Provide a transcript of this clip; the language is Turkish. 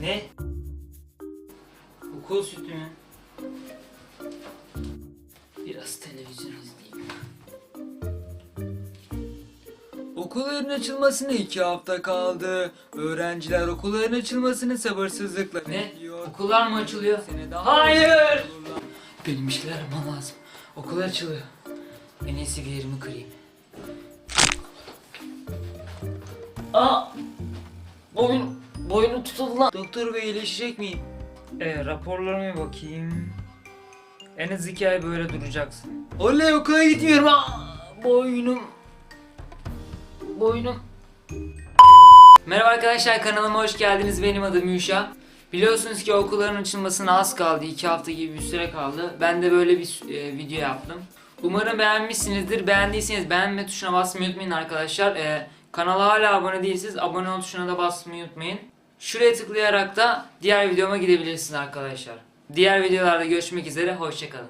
Ne? Okul sütü mü? Biraz televizyon izleyeyim. Okulların açılmasına iki hafta kaldı. Öğrenciler okulların açılmasını sabırsızlıkla Ne? bekliyor. Okullar mı açılıyor? Sene daha Hayır! Benim bir şeyler yapmam lazım. Okul açılıyor. En iyisi bir yerimi kırayım. Aa! Boyun, boynu tutuldu lan. Doktor bey iyileşecek miyim? E, raporlarıma bakayım. En az iki ay böyle duracaksın. Oley okula gitmiyorum. Aa, boynum. Boynum. Merhaba arkadaşlar kanalıma hoş geldiniz. Benim adım Yuşa. Biliyorsunuz ki okulların açılmasına az kaldı. 2 hafta gibi bir süre kaldı. Ben de böyle bir e, video yaptım. Umarım beğenmişsinizdir. Beğendiyseniz beğenme tuşuna basmayı unutmayın arkadaşlar. E, kanala hala abone değilseniz abone ol tuşuna da basmayı unutmayın. Şuraya tıklayarak da diğer videoma gidebilirsiniz arkadaşlar. Diğer videolarda görüşmek üzere. Hoşçakalın.